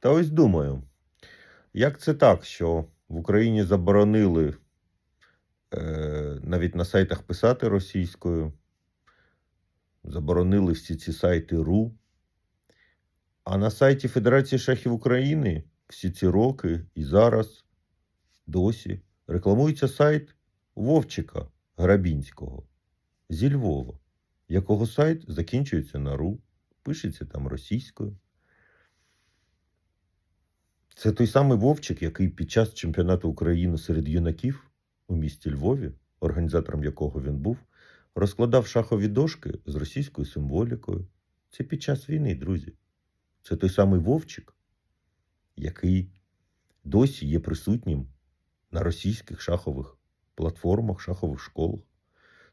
Та ось думаю, як це так, що в Україні заборонили е, навіть на сайтах писати російською, заборонили всі ці сайти РУ, а на сайті Федерації шахів України всі ці роки і зараз досі рекламується сайт Вовчика Грабінського зі Львова, якого сайт закінчується на РУ, пишеться там російською. Це той самий Вовчик, який під час чемпіонату України серед юнаків у місті Львові, організатором якого він був, розкладав шахові дошки з російською символікою. Це під час війни, друзі. Це той самий Вовчик, який досі є присутнім на російських шахових платформах, шахових школах.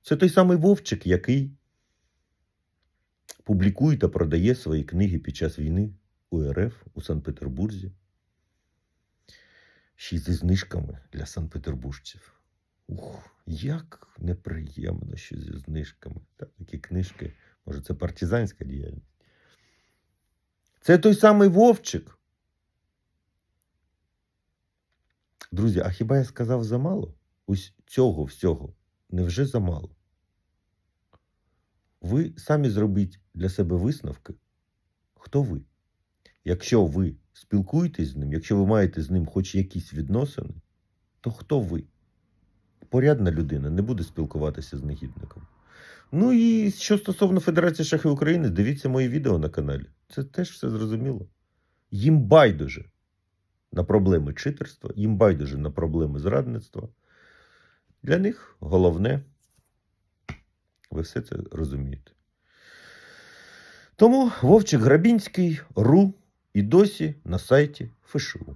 Це той самий Вовчик, який публікує та продає свої книги під час війни у РФ у Санкт-Петербурзі. Ще й зі знижками для санкт-петербуржців. Ух, як неприємно, що зі знижками. Та, такі книжки, може, це партизанська діяльність. Це той самий Вовчик. Друзі, а хіба я сказав замало? Ось цього всього невже замало? Ви самі зробіть для себе висновки, хто ви. Якщо ви спілкуєтесь з ним, якщо ви маєте з ним хоч якісь відносини, то хто ви? Порядна людина не буде спілкуватися з негідником. Ну і що стосовно Федерації шахів України, дивіться мої відео на каналі. Це теж все зрозуміло. Їм байдуже на проблеми читерства, їм байдуже на проблеми зрадництва. Для них головне, ви все це розумієте. Тому Вовчик Грабінський ру і досі на сайті ФШУ.